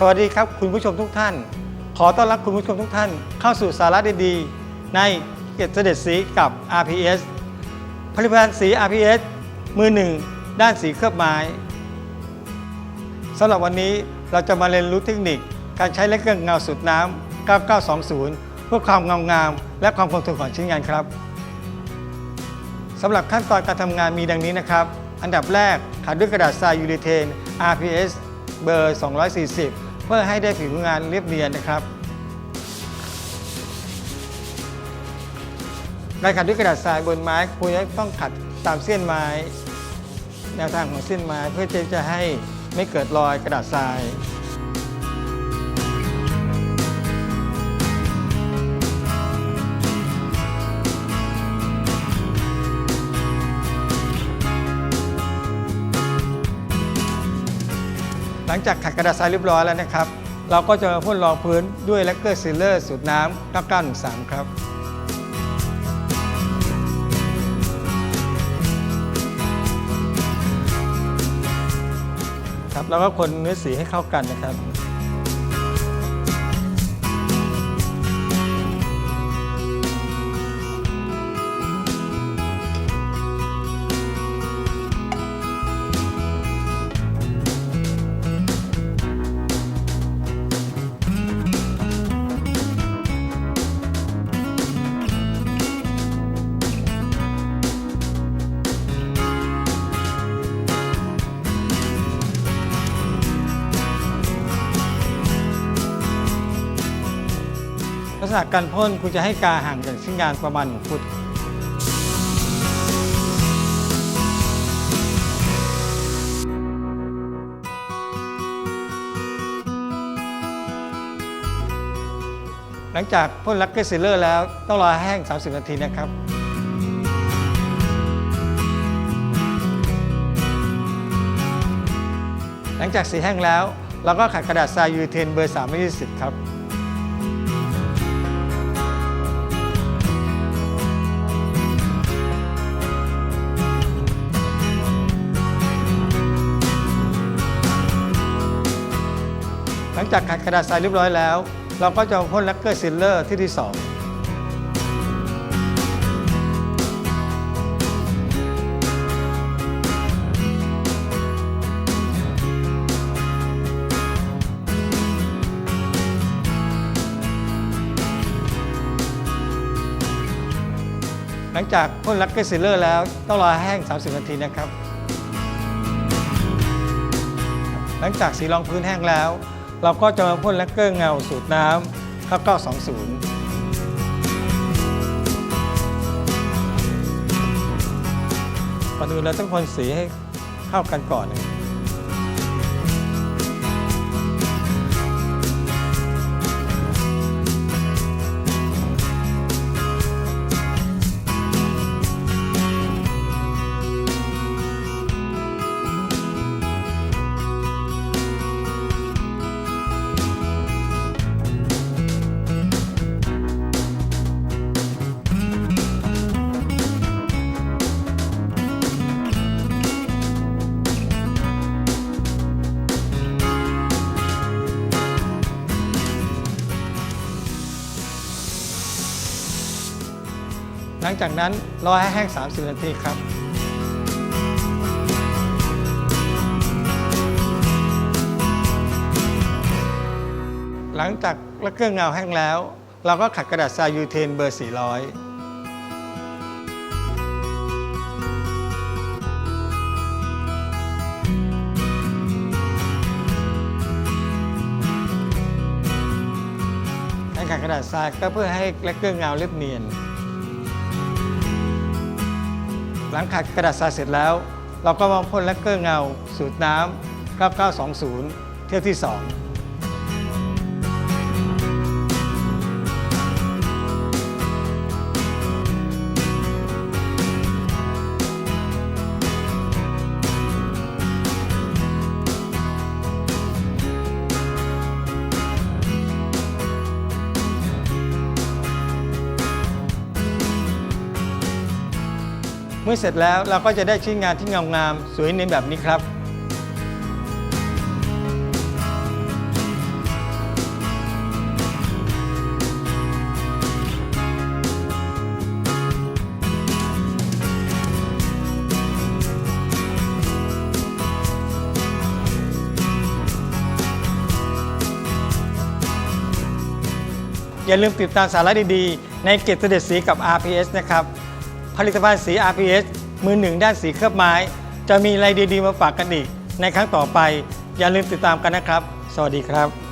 สวัสดีครับคุณผู้ชมทุกท่าน ขอต้อนรับคุณผู้ชมทุกท่าน เข้าสู่สาระดีๆ ในเกตเสด็จสีกับ RPS ผลิตภัณฑ์สี RPS มือหนึ่งด้านสีเคลือบไม้สำหรับวันนี้เราจะมาเรียนรู้เทคนิค การใช้เล็กเกลืองเงาสูตรน้ำ 9920 เพื่อความเงางามและความคงทนของชิ้นงานครับสำหรับขั้นตอนการทำงานมีดังนี้นะครับ อันดับแรกขัดด้วยกระดาษทรายยูริเทน RPS เบอร์ 240 เพื่อให้ได้ผิวงานเรียบเนียนนะครับ การขัดด้วยกระดาษทรายบนไม้ควรจะต้องขัดตามเส้นไม้ แนวทางของเส้นไม้เพื่อที่จะให้ไม่เกิดรอยกระดาษทราย หลังจากขัดกระดาษทรายเรียบร้อยแล้วนะครับ เราก็จะมาพ่นรองพื้นด้วยแลกเกอร์ซีลเลอร์สูตรน้ำ9913ครับครับแล้วก็คนเนื้อสีให้เข้ากันนะครับ ษณะการพ่นคุณจะให้กาห่างจากชิ้นงานประมาณ1ฟุตหลังจากพ่นลักเกอร์ซีลเลอร์แล้วต้องรอให้แห้ง 30 นาทีนะครับหลังจากสีแห้งแล้ว เราก็ขัดกระดาษทรายยูเทนเบอร์3ไม่20 ครับ ลังจากขัดกระดาษทรายเรียบร้อยแล้ว เราก็จะพ่นแลกเกอร์ซิลเลอร์ที่ที่ 2หลังจากพ่นแลกเกอร์ซิลเลอร์แล้วต้องรอให้แห้ง 30 นาทีนะครับ หลังจากสีรองพื้นแห้งแล้ว เราก็จะมาพ่นแลกเกอร์เงาสูตรน้ำ9920ก่อนอื่นเราต้องพ่นสีให้เข้ากันก่อน หลังจากนั้นรอให้แห้ง 30 นาทีครับ หลังจากละเครื่องเงาแห้งแล้ว เราก็ขัดกระดาษทรายยูเทนเบอร์ 400การขัดกระดาษทรายก็เพื่อให้และเครื่องเงาเรียบเนียน หลังขัดกระดาษทรายเสร็จแล้ว เราก็มาพ่นแลกเกอร์เงา สูตรน้ำ9920 เที่ยวที่ 2 มื่อเสร็จแล้วเราก็จะได้ชิ้นงานที่เงางามสวยเนีนแบบนี้ครับ อย่าลืมติดตามสาระดีๆ ในเกตเสด็จสีกับ RPS นะครับ ผลิตภัณฑ์สี RPS มือหนึ่งด้านสีเคลือบไม้ จะมีอะไรดีๆมาฝากกันอีกในครั้งต่อไป อย่าลืมติดตามกันนะครับ สวัสดีครับ